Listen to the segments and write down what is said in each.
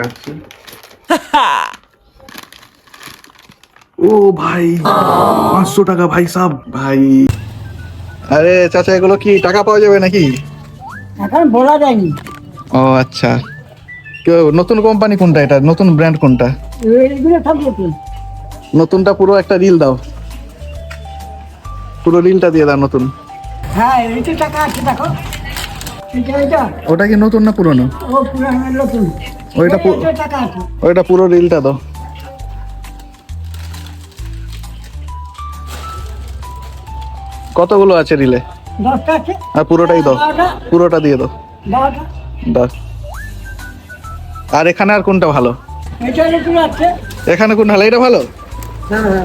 কাটছি। ও ভাই পাঁচশো টাকা ভাই সাব। ভাই। আরে চাচা এগুলো কি টাকা পাওয়া যাবে নাকি? এখন বলা যায়নি। ও আচ্ছা। কেউ নতুন কোম্পানি কোনটা এটা? নতুন ব্র্যান্ড কোনটা? নতুনটা পুরো একটা রিল দাও। পুরো রিলটা দিয়ে দাও নতুন। হ্যাঁ টাকা আছে দেখো। এটা এটা ওটা কি নতুন না পুরনো? ও পুরানো নতুন। ওইটা ওইটা পুরো রিলটা দাও। কতগুলো আছে রিলে? আর পুরোটাই দাও। পুরোটা দিয়ে দাও। দাও। আর এখানে আর কোনটা ভালো? এখানে কোন ভালো? এটা ভালো? হ্যাঁ।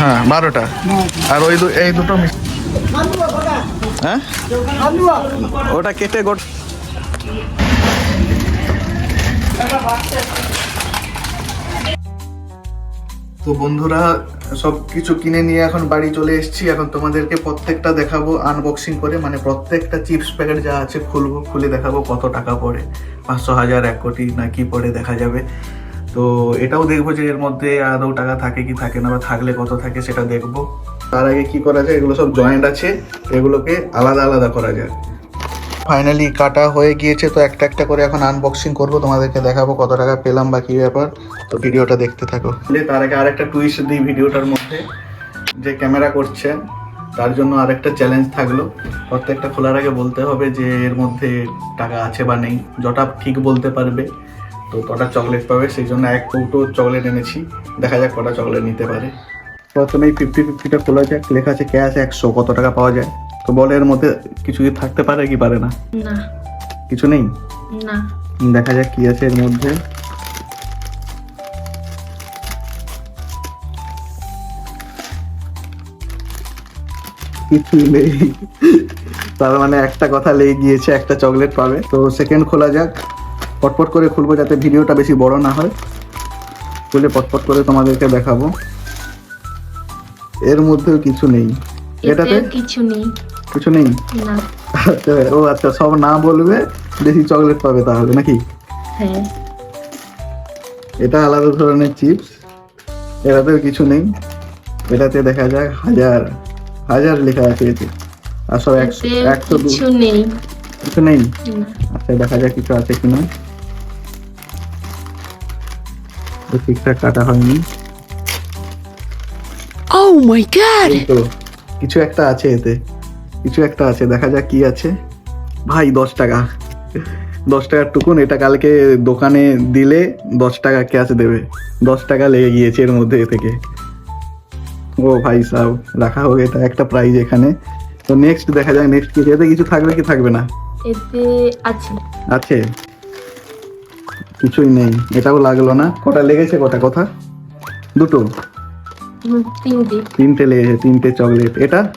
হ্যাঁ বারোটা। আর ওই দু- এই দুটো হ্যাঁ? ওটা কেটে গোট তো বন্ধুরা সব কিছু কিনে নিয়ে এখন বাড়ি চলে এসেছি। এখন তোমাদেরকে প্রত্যেকটা দেখাবো আনবক্সিং করে। মানে প্রত্যেকটা চিপস প্যাকেট যা আছে খুলবো খুলে দেখাবো কত টাকা পড়ে। পাঁচশো হাজার এক কোটি না কি পড়ে দেখা যাবে। তো এটাও দেখব যে এর মধ্যে আদৌ টাকা থাকে কি থাকে না, বা থাকলে কত থাকে সেটা দেখব। তার আগে কি করা যায়? এগুলো সব জয়েন্ট আছে, এগুলোকে আলাদা আলাদা করা যায়। ফাইনালি কাটা হয়ে গিয়েছে, তো একটা একটা করে এখন আনবক্সিং করব, তোমাদেরকে দেখাবো কত টাকা পেলাম বা কি ব্যাপার। তো ভিডিওটা দেখতে থাকো। তার আগে আরেকটা টুইস্ট দিই ভিডিওটার মধ্যে, যে ক্যামেরা করছে তার জন্য আরেকটা চ্যালেঞ্জ থাকল। প্রত্যেকটা খোলার আগে বলতে হবে যে এর মধ্যে টাকা আছে বা নেই, যটা ঠিক বলতে পারবে। তো কটা চকলেট পাবে? সেই জন্য এক কৌটো চকলেট এনেছি। দেখা যাক কটা চকলেট নিতে পারে। প্রথমেই ফিফটি ফিফটিটা খোলা যাক। লেখা আছে ক্যাশ একশো কত টাকা পাওয়া যায়? তো বলে এর মধ্যে কিছু কি থাকতে পারে কি পারে না? না। কিছু নেই? না। দেখা যাক কি আছে এর মধ্যে। কিছু নেই। তার মানে একটা কথা লেগে গিয়েছে একটা চকলেট পাবে। তো সেকেন্ড খোলা যাক। পটপট করে খুলবো যাতে ভিডিওটা বেশি বড় না হয়। খুলে পটপট করে তোমাদেরকে দেখাবো। এর মধ্যেও কিছু নেই। এটাতে? কিছু নেই। কিছু নেই? না। আচ্ছা, ও আচ্ছা সব না বলবে বেশি চকলেট পাবে তাহলে নাকি? হ্যাঁ। এটা আলাদা ধরনের চিপস। এটাতেও কিছু নেই। এটাতে দেখা যায় হাজার হাজার লেখা আছে এতে। আর সব একশো একশো কিছু নেই। কিছু নেই? আচ্ছা দেখা যাক কিছু আছে কিনা। তো ঠিকঠাক কাটা হয়নি। God! এই তো কিছু একটা আছে এতে। কিছু একটা আছে দেখা যাক কি আছে। ভাই দশ টাকা। দশ টাকার টুকুন এটা কালকে দোকানে দিলে দশ টাকা ক্যাশ দেবে? দশ টাকা লেগে গিয়েছে এর মধ্যে এ থেকে। ও ভাই সাহ রাখা হোক এটা একটা প্রাইজ এখানে। তো নেক্সট দেখা যাক নেক্সট কি এতে কিছু থাকবে কি থাকবে না? এতে আছে। আছে? কিছুই নেই এটাও লাগল না। কটা লেগেছে কটা কথা? দুটো। তিনটে। তিনটে লেগেছে তিনটে চকলেট। এটা?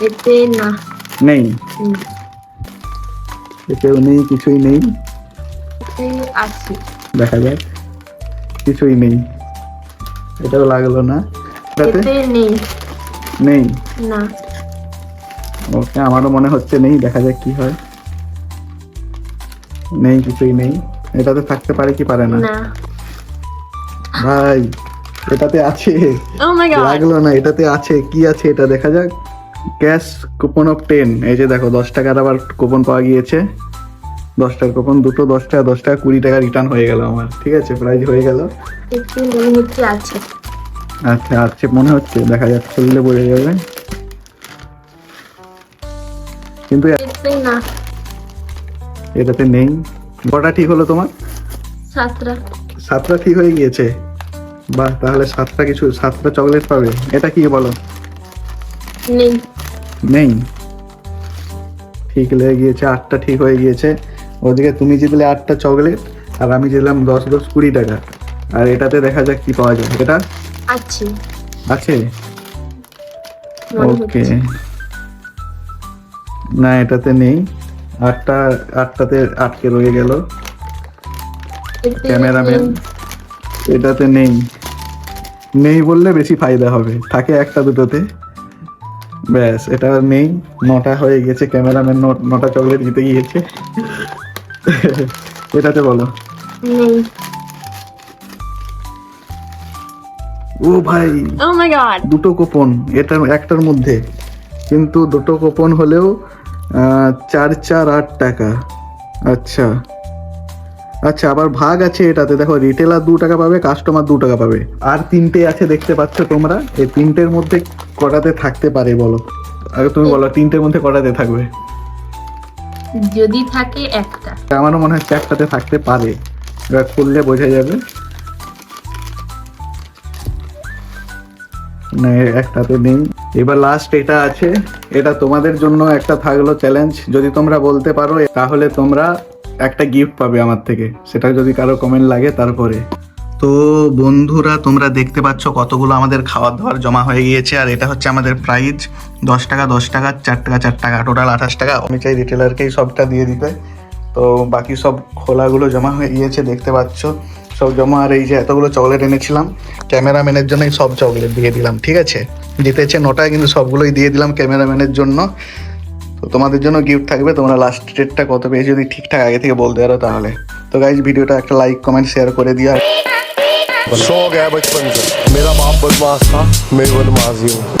এতে না। নেই? এতেও নেই কিছুই নেই। আছে। দেখা যাক। কিছুই নেই। এটাও লাগল না। এটাতে? নেই। নেই? না। ওকে আমারও মনে হচ্ছে নেই দেখা যাক কি হয়। নেই কিছুই নেই। এটাতে থাকতে পারে কি পারে না? ভাই এটাতে আছে। ও মাই গড লাগল না এটাতে আছে। কি আছে এটা দেখা যাক। Cash coupon off ten. এই যে দেখো দশ টাকার আবার কুপন পাওয়া গিয়েছে। দশ টাকার কুপন দুটো দশ টাকা দশ টাকা কুড়ি টাকা রিটার্ন হয়ে গেল আমার। ঠিক আছে প্রাইজ হয়ে গেল। আচ্ছা আছে মনে হচ্ছে দেখা যাক খুললে বোঝা যাবে। কিন্তু এটাতে নেই। কটা ঠিক হলো তোমার? সাতটা। সাতটা ঠিক হয়ে গিয়েছে? বাহ তাহলে সাতটা কিছু সাতটা চকলেট পাবে। এটা কি বলো? নেই। নেই? ঠিক লেগে গিয়েছে আটটা ঠিক হয়ে গিয়েছে। ওদিকে তুমি জিতলে আটটা চকলেট আর আমি জিতলাম দশ দশ কুড়ি টাকা। আর এটাতে দেখা যাক কি পাওয়া যায়। এটা? আছে। আছে? ওকে না এটাতে নেই। আটটা আটটাতে আটকে রয়ে গেল। ক্যামেরাম্যান এটাতে নেই। নেই বললে বেশি ফায়দা হবে। থাকে একটা দুটোতে। ব্যাস এটা নেই। নটা হয়ে গেছে। ক্যামেরাম্যান নটা চকলেট জিতে গিয়েছে। এটাতে বলো। ও ভাই গড দুটো কুপন। এটার একটার মধ্যে। কিন্তু দুটো কুপন হলেও চার চার আট টাকা। আচ্ছা। আচ্ছা আবার ভাগ আছে এটাতে। দেখো রিটেলার দু টাকা পাবে কাস্টমার দু টাকা পাবে। আর তিনটে আছে দেখতে পাচ্ছ তোমরা? এই তিনটের মধ্যে কটাতে থাকতে পারে বলো? আগে তুমি বলো তিনটের মধ্যে কটাতে থাকবে? যদি থাকে একটা। আমারও মনে হচ্ছে একটাতে থাকতে পারে। এবার খুললে বোঝা যাবে। একটাতে নেই এবার লাস্ট এটা আছে। এটা তোমাদের জন্য একটা থাকল চ্যালেঞ্জ যদি তোমরা বলতে পারো, তাহলে তোমরা একটা গিফট পাবে আমার থেকে। সেটা যদি কারও কমেন্ট লাগে তারপরে। তো বন্ধুরা, তোমরা দেখতে পাচ্ছ কতগুলো আমাদের খাবার দাবার জমা হয়ে গিয়েছে। আর এটা হচ্ছে আমাদের প্রাইজ দশ টাকা দশ টাকা, চার টাকা চার টাকা টোটাল আঠাশ টাকা। আমি চাই রিটেলারকেই সবটা দিয়ে দিতে। তো বাকি সব খোলাগুলো জমা হয়ে গিয়েছে, দেখতে পাচ্ছ। সব জমা আর এই যে এতগুলো চকলেট এনেছিলাম ক্যামেরাম্যানের জন্যই সব চকলেট দিয়ে দিলাম ঠিক আছে জিতেছে নটায় কিন্তু সবগুলোই দিয়ে দিলাম ক্যামেরাম্যানের জন্য তো তোমাদের জন্য গিফট থাকবে তোমরা লাস্ট ডেটটা কত পেয়েছো যদি ঠিকঠাক আগে থেকে বলতে পারো তাহলে তো গাইজ ভিডিওটা একটা লাইক কমেন্ট শেয়ার করে দিও আর शौक है बचपन से मेरा बाप बदमाश था मैं बदमाश ही हूँ